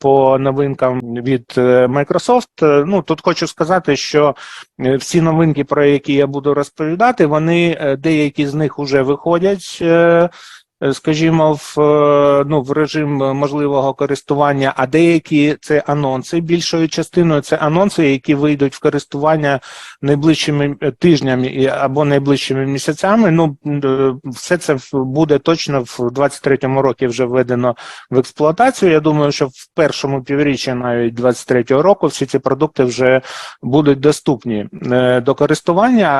по новинкам від е, Microsoft. Е, Ну тут хочу сказати, що е, всі новинки, про які я буду розповідати, вони деякі з них вже виходять. Е, Скажімо, в е, ну в режим можливого користування, а деякі це анонси. Більшою частиною це анонси, які вийдуть в користування найближчими е, тижнями або найближчими місяцями. Ну все це буде точно в 23-му році вже введено в експлуатацію. Я думаю, що в першому півріччі навіть 23-го року всі ці продукти вже будуть доступні до користування.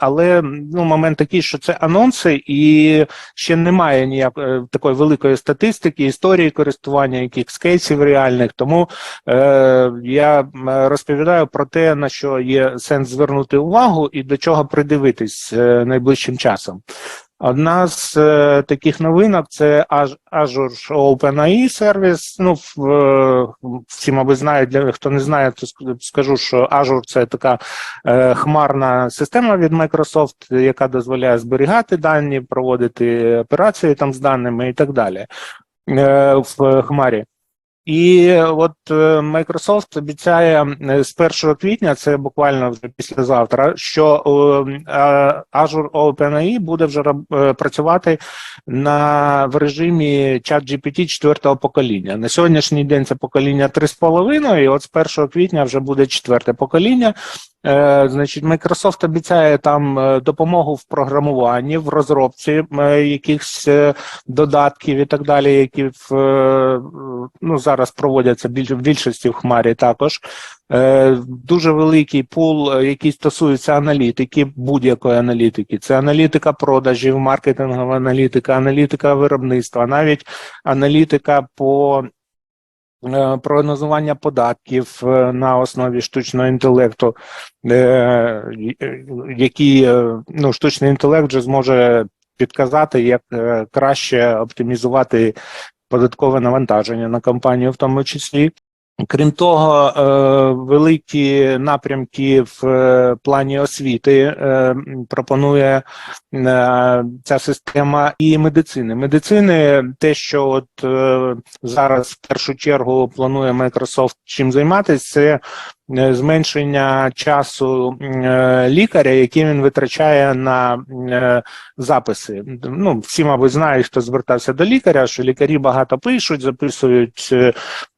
Але ну момент такий, що це анонси, і ще немає ніякої такої великої статистики, історії користування, якихось кейсів реальних. Тому е, я розповідаю про те, на що є сенс звернути увагу і до чого придивитись е, найближчим часом. Одна з е, таких новинок це Azure OpenAI сервіс. Ну, е, всі, мабуть, знають, для хто не знає, то скажу, що Azure це така е, хмарна система від Microsoft, яка дозволяє зберігати дані, проводити операції там з даними і так далі е, в хмарі. І от е, Microsoft обіцяє е, з 1 квітня, це буквально вже післязавтра, що е, е, Azure OpenAI буде вже е, працювати на в режимі ChatGPT четвертого покоління. На сьогоднішній день це покоління 3,5, і от з 1 квітня вже буде четверте покоління. Е, значить, Microsoft обіцяє там е, допомогу в програмуванні, в розробці е, якихось додатків і так далі, які в ну зараз проводяться більш в більшості в хмарі також. Дуже великий пул, який стосується аналітики, будь-якої аналітики. Це аналітика продажів, маркетингова аналітика, аналітика виробництва, навіть аналітика по прогнозування податків е, на основі штучного інтелекту, е, е, які е, ну, штучний інтелект вже зможе підказати, як е, краще оптимізувати податкове навантаження на компанію, в тому числі. Крім того, е, великі напрямки в е, плані освіти е, пропонує ця система і медицини. Медицини, те, що от зараз в першу чергу планує Microsoft чим займатися, це зменшення часу е, лікаря, який він витрачає на е, записи. Ну, всі, мабуть, знають, хто звертався до лікаря, що лікарі багато пишуть, записують е,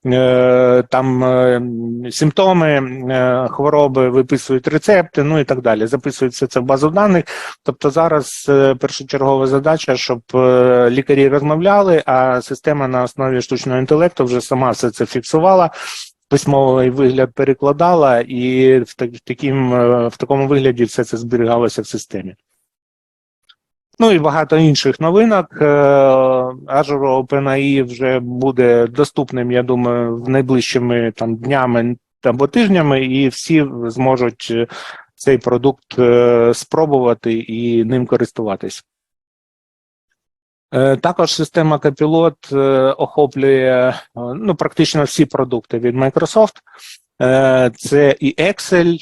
е, там е, симптоми е, хвороби, виписують рецепти, ну і так далі. Записують все це в базу даних. Тобто зараз е, першочергова задача, щоб е, лікарі розмовляли, а система на основі штучного інтелекту вже сама все це фіксувала. Письмовий вигляд перекладала, і в, так, таким, е, в такому вигляді все це зберігалося в системі. Ну і багато інших новинок. Е, Azure OpenAI вже буде доступним, я думаю, в найближчими там днями або тижнями, і всі зможуть е, цей продукт спробувати і ним користуватись. Е, Також система Copilot е, охоплює е, ну, практично всі продукти від Microsoft. Це і Excel,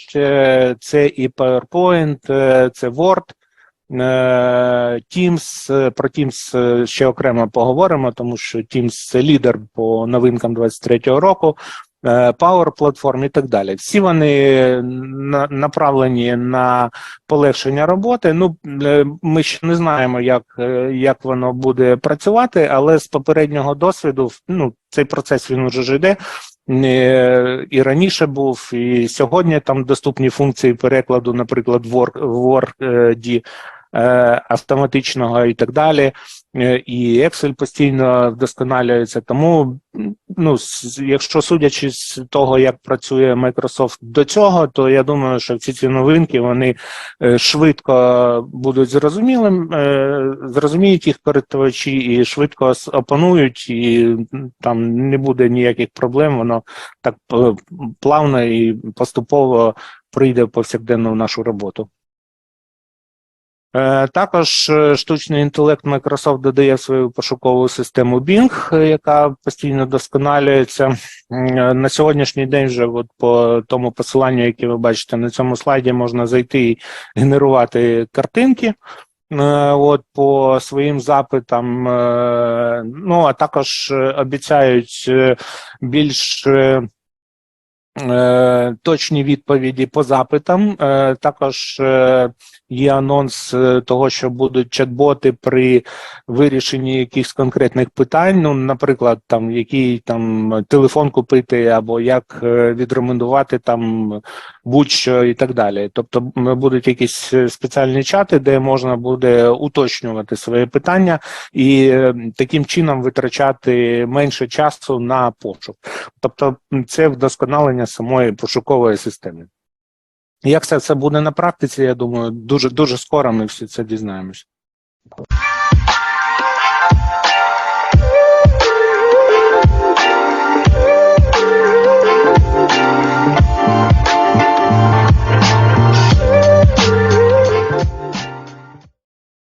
це і PowerPoint, це Word. Teams, про Teams ще окремо поговоримо, тому що Teams це лідер по новинкам 23-го року, Power платформ і так далі. Всі вони на- направлені на полегшення роботи. Ну, е, ми ще не знаємо, як, е, як воно буде працювати, але з попереднього досвіду ну, цей процес він уже йде. Е, І раніше був, і сьогодні там доступні функції перекладу, наприклад, в Word, Word е, автоматичного і так далі. Е, І Excel постійно вдосконалюється. Тому, ну, якщо судячи з того, як працює Microsoft до цього, то я думаю, що всі ці новинки вони е, швидко будуть зрозумілим, е, зрозуміють їх користувачі і швидко опанують, і там не буде ніяких проблем. Воно так е, плавно і поступово прийде в повсякденну нашу роботу. Е, Також е, штучний інтелект Microsoft додає свою пошукову систему Bing, е, яка постійно досконалюється. На сьогоднішній день вже от по тому посиланню, яке ви бачите на цьому слайді, можна зайти і генерувати картинки. от по своїм запитам. Ну а також обіцяють більш точні відповіді по запитам. Е, також е, є анонс е, того, що будуть чат-боти при вирішенні якихось конкретних питань. Ну, наприклад, там який там телефон купити, або як е, відремонтувати там будь-що і так далі. Тобто будуть якісь е, спеціальні чати, де можна буде уточнювати свої питання і е, таким чином витрачати менше часу на пошук. Тобто це вдосконалення самої пошукової системи. Як це все буде на практиці, я думаю, дуже дуже скоро ми всі це дізнаємося.